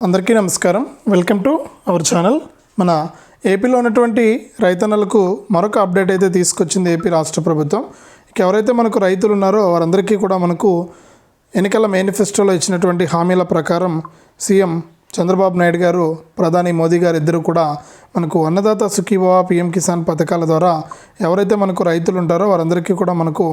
అందరికీ నమస్కారం. Welcome to our channel. మన ఏపీలో ఉన్నటువంటి రైతన్నలకు మరొక అప్డేట్ అయితే తీసుకొచ్చింది ఏపీ రాష్ట్ర ప్రభుత్వం. ఇక ఎవరైతే మనకు రైతులు ఉన్నారో వారందరికీ కూడా మనకు ఎన్నికల మేనిఫెస్టోలో ఇచ్చినటువంటి హామీల ప్రకారం సీఎం చంద్రబాబు నాయుడు గారు ప్రధాని మోదీ గారు ఇద్దరు కూడా మనకు అన్నదాత సుఖీభవ పిఎం కిసాన్ పథకాల ద్వారా ఎవరైతే మనకు రైతులు ఉంటారో వారందరికీ కూడా మనకు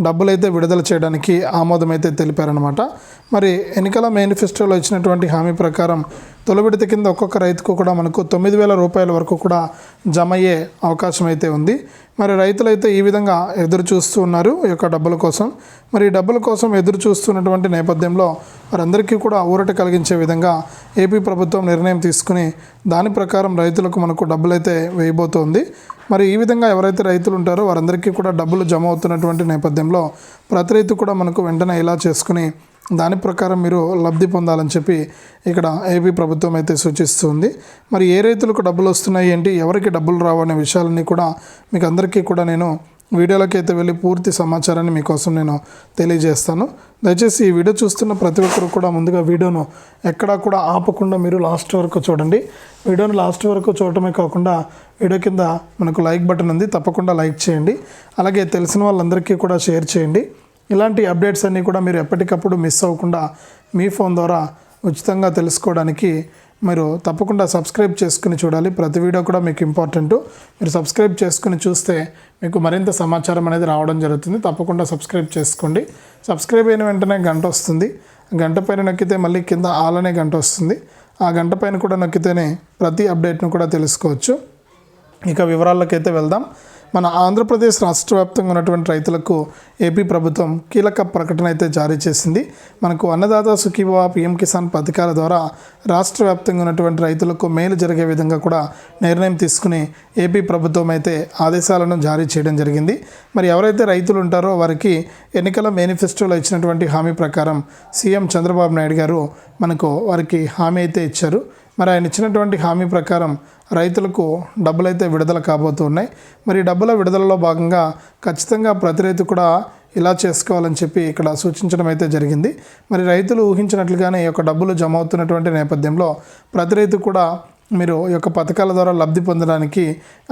డబ్బులైతే విడుదల చేయడానికి ఆమోదం అయితే తెలిపారనమాట మరి ఎన్నికల మేనిఫెస్టోలో ఇచ్చినటువంటి హామీ ప్రకారం తొలి విడత కింద ఒక్కొక్క రైతుకు కూడా మనకు తొమ్మిది వేల రూపాయల వరకు కూడా జమ అయ్యే అవకాశం అయితే ఉంది. మరి రైతులైతే ఈ విధంగా ఎదురు చూస్తూ ఉన్నారు ఈ యొక్క డబ్బుల కోసం. మరి ఈ డబ్బుల కోసం ఎదురు చూస్తున్నటువంటి నేపథ్యంలో వారందరికీ కూడా ఊరట కలిగించే విధంగా ఏపీ ప్రభుత్వం నిర్ణయం తీసుకుని దాని ప్రకారం రైతులకు మనకు డబ్బులైతే వేయబోతోంది. మరి ఈ విధంగా ఎవరైతే రైతులు ఉంటారో వారందరికీ కూడా డబ్బులు జమ అవుతున్నటువంటి నేపథ్యంలో ప్రతి రైతు కూడా మనకు వెంటనే ఇలా చేసుకుని దాని ప్రకారం మీరు లబ్ధి పొందాలని చెప్పి ఇక్కడ ఏపీ ప్రభుత్వం అయితే సూచిస్తుంది. మరి ఏ రైతులకు డబ్బులు వస్తున్నాయి ఏంటి ఎవరికి డబ్బులు రావు అనే విషయాలన్నీ కూడా మీకు అందరికీ కూడా నేను వీడియోలోకి అయితే వెళ్ళి పూర్తి సమాచారాన్ని మీకోసం నేను తెలియజేస్తాను. దయచేసి ఈ వీడియో చూస్తున్న ప్రతి ఒక్కరు కూడా ముందుగా వీడియోను ఎక్కడా కూడా ఆపకుండా మీరు లాస్ట్ వరకు చూడండి. వీడియోను లాస్ట్ వరకు చూడటమే కాకుండా వీడియో కింద మనకు లైక్ బటన్ ఉంది తప్పకుండా లైక్ చేయండి. అలాగే తెలిసిన వాళ్ళందరికీ కూడా షేర్ చేయండి. ఇలాంటి అప్డేట్స్ అన్నీ కూడా మీరు ఎప్పటికప్పుడు మిస్ అవ్వకుండా మీ ఫోన్ ద్వారా ఉచితంగా తెలుసుకోవడానికి మీరు తప్పకుండా సబ్స్క్రైబ్ చేసుకుని చూడాలి. ప్రతి వీడియో కూడా మీకు ఇంపార్టెంట్. మీరు సబ్స్క్రైబ్ చేసుకుని చూస్తే మీకు మరింత సమాచారం అనేది రావడం జరుగుతుంది. తప్పకుండా సబ్స్క్రైబ్ చేసుకోండి. సబ్స్క్రైబ్ అయిన వెంటనే గంట వస్తుంది. గంట పైన నొక్కితే మళ్ళీ కింద ఆల్ అనే గంట వస్తుంది. ఆ గంట పైన కూడా నొక్కితేనే ప్రతి అప్డేట్ను కూడా తెలుసుకోవచ్చు. ఇక వివరాల్లోకైతే వెళ్దాం. మన ఆంధ్రప్రదేశ్ రాష్ట్ర వ్యాప్తంగా ఉన్నటువంటి రైతులకు ఏపీ ప్రభుత్వం కీలక ప్రకటన అయితే జారీ చేసింది. మనకు అన్నదాత సుఖీభవ పిఎం కిసాన్ పథకాల ద్వారా రాష్ట్ర వ్యాప్తంగా ఉన్నటువంటి రైతులకు మేలు జరిగే విధంగా కూడా నిర్ణయం తీసుకుని ఏపీ ప్రభుత్వం అయితే ఆదేశాలను జారీ చేయడం జరిగింది. మరి ఎవరైతే రైతులు ఉంటారో వారికి ఎన్నికల మేనిఫెస్టోలో ఇచ్చినటువంటి హామీ ప్రకారం సీఎం చంద్రబాబు నాయుడు గారు మనకు వారికి హామీ అయితే ఇచ్చారు. మరి ఆయన ఇచ్చినటువంటి హామీ ప్రకారం రైతులకు డబ్బులైతే విడుదల కాబోతున్నాయి. మరి డబ్బుల విడుదలలో భాగంగా ఖచ్చితంగా ప్రతి రైతు కూడా ఇలా చేసుకోవాలని చెప్పి ఇక్కడ సూచించడం అయితే జరిగింది. మరి రైతులు ఊహించినట్లుగానే ఈ యొక్క డబ్బులు జమ అవుతున్నటువంటి నేపథ్యంలో ప్రతి రైతు కూడా మీరు ఈ యొక్క పథకాల ద్వారా లబ్ధి పొందడానికి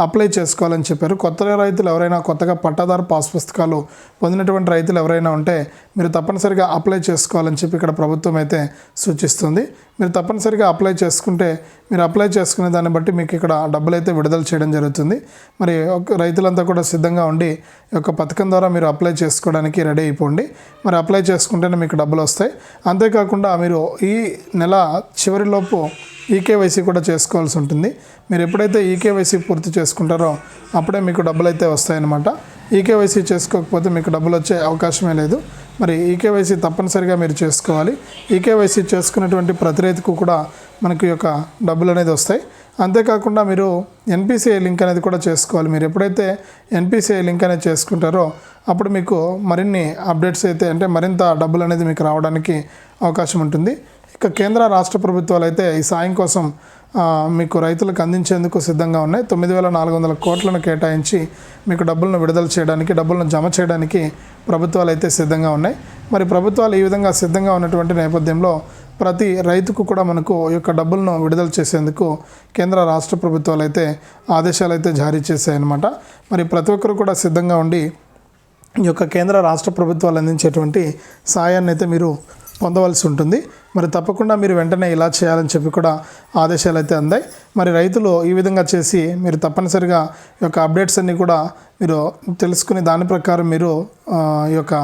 అప్లై చేసుకోవాలని చెప్పారు. కొత్త రైతులు ఎవరైనా కొత్తగా పట్టాదారు పాస్ పుస్తకాలు పొందినటువంటి రైతులు ఎవరైనా ఉంటే మీరు తప్పనిసరిగా అప్లై చేసుకోవాలని చెప్పి ఇక్కడ ప్రభుత్వం అయితే సూచిస్తుంది. మీరు తప్పనిసరిగా అప్లై చేసుకుంటే మీరు అప్లై చేసుకునే దాన్ని బట్టి మీకు ఇక్కడ డబ్బులు అయితే విడుదల చేయడం జరుగుతుంది. మరి ఒక రైతులంతా కూడా సిద్ధంగా ఉండి ఈ యొక్క పథకం ద్వారా మీరు అప్లై చేసుకోవడానికి రెడీ అయిపోండి. మరి అప్లై చేసుకుంటేనే మీకు డబ్బులు వస్తాయి. అంతేకాకుండా మీరు ఈ నెల చివరిలోపు ఈకేవైసీ కూడా చేసుకోవాల్సి ఉంటుంది. మీరు ఎప్పుడైతే ఈకేవైసీ పూర్తి చేసుకుంటారో అప్పుడే మీకు డబ్బులు అయితే వస్తాయన్నమాట. ఈకేవైసీ చేసుకోకపోతే మీకు డబ్బులు వచ్చే అవకాశమే లేదు. మరి ఈకేవైసీ తప్పనిసరిగా మీరు చేసుకోవాలి. ఈకేవైసీ చేసుకున్నటువంటి ప్రతి రైతుకు కూడా మనకి యొక్క డబ్బులు అనేది వస్తాయి. అంతేకాకుండా మీరు ఎన్పిసిఐ లింక్ అనేది కూడా చేసుకోవాలి. మీరు ఎప్పుడైతే ఎన్పిసిఐ లింక్ అనేది చేసుకుంటారో అప్పుడు మీకు మరిన్ని అప్డేట్స్ అయితే అంటే మరింత డబ్బులు అనేది మీకు రావడానికి అవకాశం ఉంటుంది. ఇక కేంద్ర రాష్ట్ర ప్రభుత్వాలు అయితే ఈ సాయం కోసం మీకు రైతులకు అందించేందుకు సిద్ధంగా ఉన్నాయి. తొమ్మిది వేల నాలుగు వందల కోట్లను కేటాయించి మీకు డబ్బులను విడుదల చేయడానికి డబ్బులను జమ చేయడానికి ప్రభుత్వాలు అయితే సిద్ధంగా ఉన్నాయి. మరి ప్రభుత్వాలు ఈ విధంగా సిద్ధంగా ఉన్నటువంటి నేపథ్యంలో ప్రతి రైతుకు కూడా మనకు ఈ యొక్క డబ్బులను విడుదల చేసేందుకు కేంద్ర రాష్ట్ర ప్రభుత్వాలు అయితే ఆదేశాలు అయితే జారీ చేశాయన్నమాట. మరి ప్రతి ఒక్కరు కూడా సిద్ధంగా ఉండి ఈ యొక్క కేంద్ర రాష్ట్ర ప్రభుత్వాలు అందించేటువంటి సాయాన్ని అయితే మీరు పొందవలసి ఉంటుంది. మరి తప్పకుండా మీరు వెంటనే ఇలా చేయాలని చెప్పి కూడా ఆదేశాలు అయితే అందాయి. మరి రైతులు ఈ విధంగా చేసి మీరు తప్పనిసరిగా ఈ యొక్క అప్డేట్స్ అన్నీ కూడా మీరు తెలుసుకుని దాని ప్రకారం మీరు ఈ యొక్క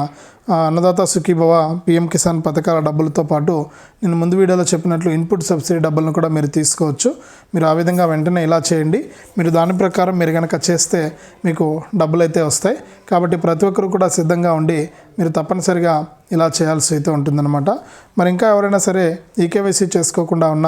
అన్నదాత సుఖీభవ పిఎం కిసాన్ పథకాల డబ్బులతో పాటు నేను ముందు వీడియోలో చెప్పినట్లు ఇన్పుట్ సబ్సిడీ డబ్బులను కూడా మీరు తీసుకోవచ్చు. మీరు ఆ విధంగా వెంటనే ఇలా చేయండి. మీరు దాని ప్రకారం మీరు కనుక చేస్తే మీకు డబ్బులు అయితే వస్తాయి. కాబట్టి ప్రతి ఒక్కరు కూడా సిద్ధంగా ఉండి మీరు తప్పనిసరిగా ఇలా చేయాల్సి అయితే ఉంటుందన్నమాట. మరి ఇంకా ఎవరైనా సరే ఈకేవైసీ చేసుకోకుండా ఉన్న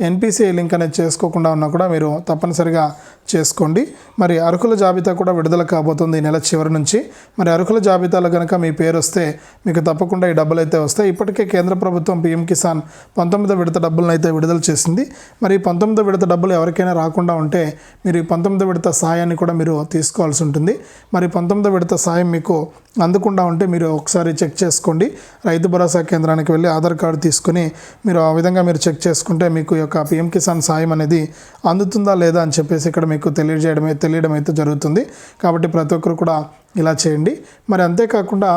ఎన్పిసిఐ లింక్ అనేది చేసుకోకుండా ఉన్నా కూడా మీరు తప్పనిసరిగా చేసుకోండి. మరి అర్హుల జాబితా కూడా విడుదల కాబోతుంది ఈ నెల చివరి నుంచి. మరి అర్హుల జాబితాలో కనుక మీ పేరు వస్తే మీకు తప్పకుండా ఈ డబ్బులు అయితే వస్తాయి. ఇప్పటికే కేంద్ర ప్రభుత్వం పీఎం కిసాన్ పంతొమ్మిదో విడత డబ్బులను అయితే విడుదల చేసింది. మరి పంతొమ్మిదో విడత డబ్బులు ఎవరికైనా రాకుండా ఉంటే మీరు ఈ పంతొమ్మిదో విడత సాయాన్ని కూడా మీరు తీసుకోవాల్సి ఉంటుంది. మరి పంతొమ్మిదో విడత సాయం మీకు అందకుండా ఉంటే మీరు ఒకసారి చెక్ చేసుకోండి. రైతు భరోసా కేంద్రానికి వెళ్ళి ఆధార్ కార్డు తీసుకుని మీరు ఆ విధంగా మీరు చెక్ చేసుకుంటే మీకు యొక్క పిఎం కిసాన్ సాయం అనేది అందుతుందా లేదా అని చెప్పేసి ఇక్కడ మీకు తెలియజేయడమే తెలియడం అయితే జరుగుతుంది. కాబట్టి ప్రతి ఒక్కరు కూడా ఇలా చేయండి. మరి అంతేకాకుండా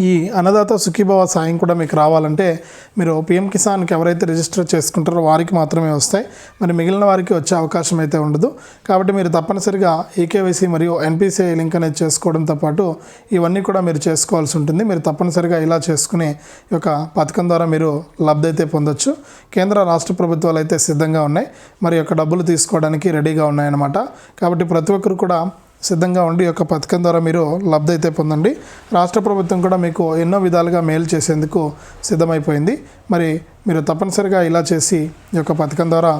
ఈ అన్నదాత సుఖీభవ సాయం కూడా మీకు రావాలంటే మీరు పిఎం కిసాన్కి ఎవరైతే రిజిస్టర్ చేసుకుంటారో వారికి మాత్రమే వస్తాయి. మరి మిగిలిన వారికి వచ్చే అవకాశం అయితే ఉండదు. కాబట్టి మీరు తప్పనిసరిగా ఈకేవైసీ మరియు ఎన్పిసిఐ లింక్ అనేది చేసుకోవడంతో పాటు ఇవన్నీ కూడా మీరు చేసుకోవాల్సి ఉంటుంది. మీరు తప్పనిసరిగా ఇలా చేసుకుని ఈ యొక్క పథకం ద్వారా మీరు లబ్ధి అయితే పొందొచ్చు. కేంద్ర రాష్ట్ర ప్రభుత్వాలు అయితే సిద్ధంగా ఉన్నాయి. మరి యొక్క డబ్బులు తీసుకోవడానికి రెడీగా ఉన్నాయన్నమాట. కాబట్టి ప్రతి ఒక్కరు కూడా సిద్ధంగా ఉండి యొక్క పథకం ద్వారా మీరు లబ్ధి అయితే పొందండి. రాష్ట్ర ప్రభుత్వం కూడా మీకు ఎన్నో విధాలుగా మేలు చేసేందుకు సిద్ధమైపోయింది. మరి మీరు తప్పనిసరిగా ఇలా చేసి ఈ యొక్క పథకం ద్వారా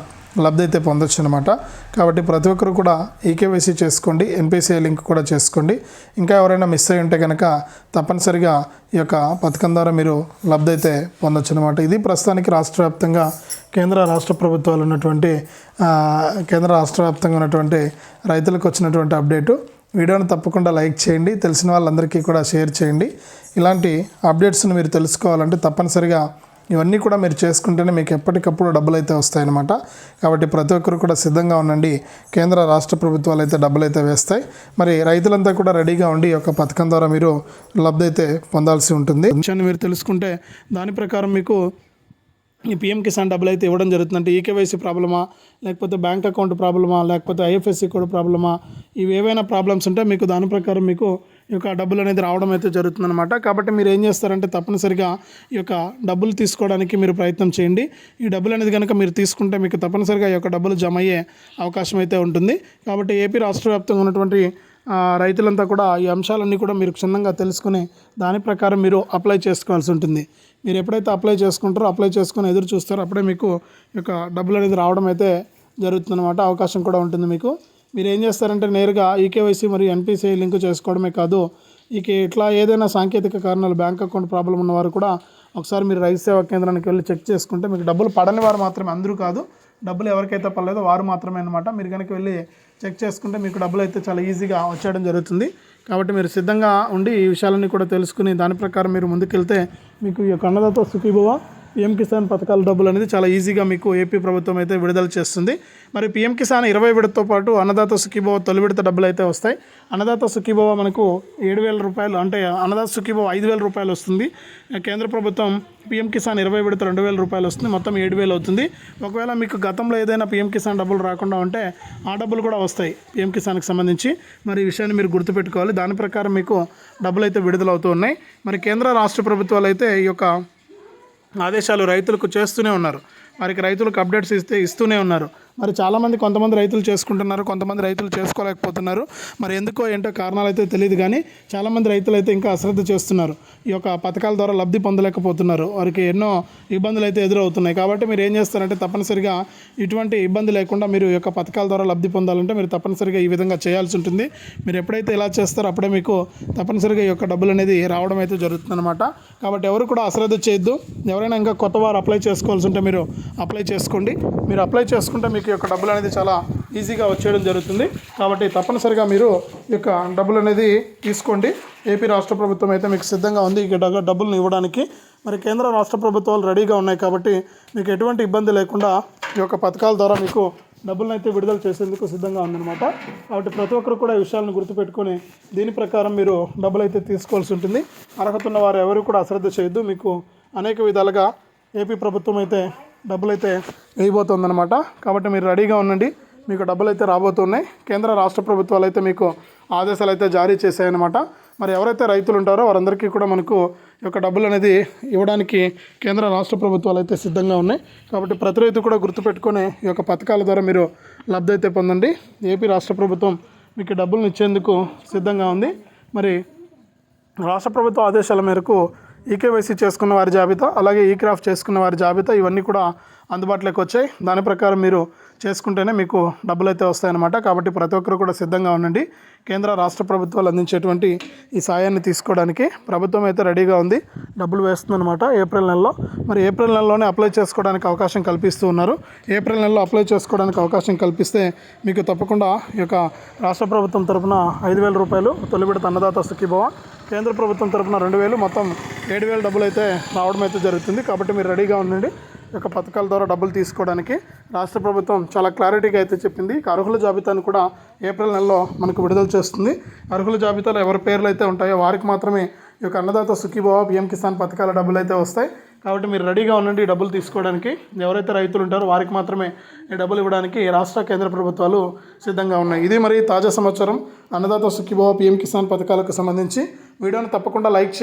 లబ్ధి అయితే పొందొచ్చు అనమాట కాబట్టి ప్రతి ఒక్కరు కూడా ఈకేవైసీ చేసుకోండి ఎన్పిసిఐ లింక్ కూడా చేసుకోండి. ఇంకా ఎవరైనా మిస్ అయి ఉంటే కనుక తప్పనిసరిగా ఈ యొక్క పథకం ద్వారా మీరు లబ్ధి అయితే పొందొచ్చు అనమాట ఇది ప్రస్తుతానికి రాష్ట్ర వ్యాప్తంగా కేంద్ర రాష్ట్ర ప్రభుత్వాలు ఉన్నటువంటి కేంద్ర రాష్ట్ర వ్యాప్తంగా ఉన్నటువంటి రైతులకు వచ్చినటువంటి అప్డేటు. వీడియోను తప్పకుండా లైక్ చేయండి తెలిసిన వాళ్ళందరికీ కూడా షేర్ చేయండి. ఇలాంటి అప్డేట్స్ని మీరు తెలుసుకోవాలంటే తప్పనిసరిగా ఇవన్నీ కూడా మీరు చేసుకుంటేనే మీకు ఎప్పటికప్పుడు డబ్బులు అయితే వస్తాయన్నమాట. కాబట్టి ప్రతి ఒక్కరు కూడా సిద్ధంగా ఉండండి. కేంద్ర రాష్ట్ర ప్రభుత్వాలు అయితే డబ్బులు అయితే వేస్తాయి. మరి రైతులంతా కూడా రెడీగా ఉండి ఈ యొక్క పథకం ద్వారా మీరు లబ్ధి అయితే పొందాల్సి ఉంటుంది. విషయాన్ని మీరు తెలుసుకుంటే దాని ప్రకారం మీకు ఈ పిఎం కిసాన్ డబ్బులు అయితే ఇవ్వడం జరుగుతుంది అంటే ఈకేవైసీ ప్రాబ్లమా లేకపోతే బ్యాంక్ అకౌంట్ ప్రాబ్లమా లేకపోతే ఐఎఫ్ఎస్సి కోడ్ ప్రాబ్లమా ఇవి ఏవైనా ప్రాబ్లమ్స్ ఉంటే మీకు దాని ప్రకారం మీకు యొక్క డబ్బులు అనేది రావడం అయితే జరుగుతుందన్నమాట. కాబట్టి మీరు ఏం చేస్తారంటే తప్పనిసరిగా ఈ యొక్క డబ్బులు తీసుకోవడానికి మీరు ప్రయత్నం చేయండి. ఈ డబ్బులు అనేది కనుక మీరు తీసుకుంటే మీకు తప్పనిసరిగా ఈ యొక్క డబ్బులు జమ అయ్యే అవకాశం అయితే ఉంటుంది. కాబట్టి ఏపీ రాష్ట్ర వ్యాప్తంగా ఉన్నటువంటి రైతులంతా కూడా ఈ అంశాలన్నీ కూడా మీరు క్షుణ్ణంగా తెలుసుకుని దాని ప్రకారం మీరు అప్లై చేసుకోవాల్సి ఉంటుంది. మీరు ఎప్పుడైతే అప్లై చేసుకుంటారో అప్లై చేసుకొని ఎదురు చూస్తారో అప్పుడే మీకు ఈ యొక్క డబ్బులు అనేది రావడం అయితే జరుగుతుందన్నమాట. అవకాశం కూడా ఉంటుంది మీకు. మీరు ఏం చేస్తారంటే నేరుగా ఈకేవైసీ మరియు ఎన్పిసిఐ లింక్ చేసుకోవడమే కాదు ఇక ఇట్లా ఏదైనా సాంకేతిక కారణాలు బ్యాంక్ అకౌంట్ ప్రాబ్లం ఉన్నవారు కూడా ఒకసారి మీరు రైతు సేవా కేంద్రానికి వెళ్ళి చెక్ చేసుకుంటే మీకు డబ్బులు పడని వారు మాత్రమే అందరూ కాదు డబ్బులు ఎవరికైతే పడలేదో వారు మాత్రమే అనమాట మీరు కనుక వెళ్ళి చెక్ చేసుకుంటే మీకు డబ్బులు అయితే చాలా ఈజీగా వచ్చేయడం జరుగుతుంది. కాబట్టి మీరు సిద్ధంగా ఉండి ఈ విషయాలన్నీ కూడా తెలుసుకుని దాని ప్రకారం మీరు ముందుకెళ్తే మీకు ఈ యొక్క అన్నదాత సుఖీభవ. పిఎం కిసాన్ పథకాల డబ్బులు అనేది చాలా ఈజీగా మీకు ఏపీ ప్రభుత్వం అయితే విడుదల చేస్తుంది. మరి పిఎం కిసాన్ ఇరవై విడతతో పాటు అన్నదాత సుఖీభవ తొలి విడత డబ్బులు అయితే వస్తాయి. అన్నదాత సుఖీభవ మనకు ఏడు వేల రూపాయలు అంటే అన్నదాత సుఖీభవ ఐదు వేల రూపాయలు వస్తుంది. కేంద్ర ప్రభుత్వం పిఎం కిసాన్ ఇరవై విడత రెండు వేల రూపాయలు వస్తుంది. మొత్తం ఏడు వేలు అవుతుంది. ఒకవేళ మీకు గతంలో ఏదైనా పిఎం కిసాన్ డబ్బులు రాకుండా ఉంటే ఆ డబ్బులు కూడా వస్తాయి పిఎం కిసాన్కి సంబంధించి. మరి ఈ విషయాన్ని మీరు గుర్తుపెట్టుకోవాలి. దాని ప్రకారం మీకు డబ్బులు అయితే విడుదలవుతూ ఉన్నాయి. మరి కేంద్ర రాష్ట్ర ప్రభుత్వాలు అయితే ఈ యొక్క ఆదేశాలు రైతులకు చేస్తూనే ఉన్నారు. వారికి రైతులకు అప్డేట్స్ ఇస్తే ఇస్తూనే ఉన్నారు. మరి చాలామంది కొంతమంది రైతులు చేసుకుంటున్నారు కొంతమంది రైతులు చేసుకోలేకపోతున్నారు. మరి ఎందుకో ఏంటో కారణాలు అయితే తెలియదు కానీ చాలామంది రైతులు అయితే ఇంకా అశ్రద్ధ చేస్తున్నారు. ఈ యొక్క పథకాల ద్వారా లబ్ధి పొందలేకపోతున్నారు. వారికి ఎన్నో ఇబ్బందులు అయితే ఎదురవుతున్నాయి. కాబట్టి మీరు ఏం చేస్తారంటే తప్పనిసరిగా ఇటువంటి ఇబ్బంది లేకుండా మీరు ఈ యొక్క పథకాల ద్వారా లబ్ధి పొందాలంటే మీరు తప్పనిసరిగా ఈ విధంగా చేయాల్సి ఉంటుంది. మీరు ఎప్పుడైతే ఇలా చేస్తారో అప్పుడే మీకు తప్పనిసరిగా ఈ యొక్క డబ్బులు అనేది రావడం అయితే జరుగుతుందన్నమాట. కాబట్టి ఎవరు కూడా అశ్రద్ధ చేయొద్దు. ఎవరైనా ఇంకా కొత్త వారు అప్లై చేసుకోవాల్సి ఉంటే మీరు అప్లై చేసుకోండి. మీరు అప్లై చేసుకుంటే మీకు మీకు యొక్క డబ్బులు అనేది చాలా ఈజీగా వచ్చేయడం జరుగుతుంది. కాబట్టి తప్పనిసరిగా మీరు ఈ యొక్క డబ్బులు అనేది తీసుకోండి. ఏపీ రాష్ట్ర ప్రభుత్వం అయితే మీకు సిద్ధంగా ఉంది. ఈ డబ్బులను ఇవ్వడానికి మరి కేంద్ర రాష్ట్ర ప్రభుత్వాలు రెడీగా ఉన్నాయి కాబట్టి మీకు ఎటువంటి ఇబ్బంది లేకుండా ఈ యొక్క పథకాల ద్వారా మీకు డబ్బులను అయితే విడుదల చేసేందుకు సిద్ధంగా ఉందన్నమాట. కాబట్టి ప్రతి ఒక్కరు కూడా ఈ విషయాలను గుర్తుపెట్టుకొని దీని ప్రకారం మీరు డబ్బులు అయితే తీసుకోవాల్సి ఉంటుంది. అర్హత ఉన్న వారు ఎవరు కూడా అశ్రద్ధ చేయొద్దు. మీకు అనేక విధాలుగా ఏపీ ప్రభుత్వం అయితే డబ్బులు అయితే వేయబోతుందన్నమాట. కాబట్టి మీరు రెడీగా ఉండండి. మీకు డబ్బులు అయితే రాబోతున్నాయి. కేంద్ర రాష్ట్ర ప్రభుత్వాలు అయితే మీకు ఆదేశాలు అయితే జారీ చేశాయన్నమాట. మరి ఎవరైతే రైతులు ఉంటారో వారందరికీ కూడా మనకు ఈ యొక్క డబ్బులు అనేది ఇవ్వడానికి కేంద్ర రాష్ట్ర ప్రభుత్వాలు అయితే సిద్ధంగా ఉన్నాయి. కాబట్టి ప్రతి రైతు కూడా గుర్తుపెట్టుకొని ఈ యొక్క పథకాల ద్వారా మీరు లబ్ధి అయితే పొందండి. ఏపీ రాష్ట్ర ప్రభుత్వం మీకు డబ్బులను ఇచ్చేందుకు సిద్ధంగా ఉంది. మరి రాష్ట్ర ప్రభుత్వ ఆదేశాల మేరకు ఈకేవైసీ చేసుకున్న వారి జాబితా అలాగే ఈ క్రాఫ్ట్ చేసుకున్న వారి జాబితా ఇవన్నీ కూడా అందుబాటులోకి వచ్చాయి. దాని ప్రకారం మీరు చేసుకుంటేనే మీకు డబ్బులు అయితే వస్తాయన్నమాట. కాబట్టి ప్రతి ఒక్కరు కూడా సిద్ధంగా ఉండండి. కేంద్ర రాష్ట్ర ప్రభుత్వాలు అందించేటువంటి ఈ సాయాన్ని తీసుకోవడానికి ప్రభుత్వం అయితే రెడీగా ఉంది. డబ్బులు వేస్తుందన్నమాట ఏప్రిల్ నెలలో. మరి ఏప్రిల్ నెలలోనే అప్లై చేసుకోవడానికి అవకాశం కల్పిస్తూ ఉన్నారు. ఏప్రిల్ నెలలో అప్లై చేసుకోవడానికి అవకాశం కల్పిస్తే మీకు తప్పకుండా ఈ యొక్క రాష్ట్ర ప్రభుత్వం తరపున ఐదు వేల రూపాయలు తొలిబిడత అన్నదాత సుఖీభవ కేంద్ర ప్రభుత్వం తరపున రెండు వేలు మొత్తం ఏడు వేల డబ్బులు అయితే రావడం అయితే జరుగుతుంది. కాబట్టి మీరు రెడీగా ఉండండి. యొక్క పథకాల ద్వారా డబ్బులు తీసుకోవడానికి రాష్ట్ర ప్రభుత్వం చాలా క్లారిటీగా అయితే చెప్పింది. అర్హుల జాబితాను కూడా ఏప్రిల్ నెలలో మనకు విడుదల చేస్తుంది. అర్హుల జాబితాలో ఎవరి పేర్లు అయితే ఉంటాయో వారికి మాత్రమే ఈ యొక్క అన్నదాత సుఖీభావ పిఎం కిసాన్ పథకాల డబ్బులు అయితే వస్తాయి. కాబట్టి మీరు రెడీగా ఉండండి డబ్బులు తీసుకోవడానికి. ఎవరైతే రైతులు ఉంటారో వారికి మాత్రమే ఈ డబ్బులు ఇవ్వడానికి రాష్ట్ర కేంద్ర ప్రభుత్వాలు సిద్ధంగా ఉన్నాయి. ఇది మరి తాజా సమాచారం. అన్నదాత సుఖీభావ పిఎం కిసాన్ పథకాలకు సంబంధించి వీడియోని తప్పకుండా లైక్ చేయండి.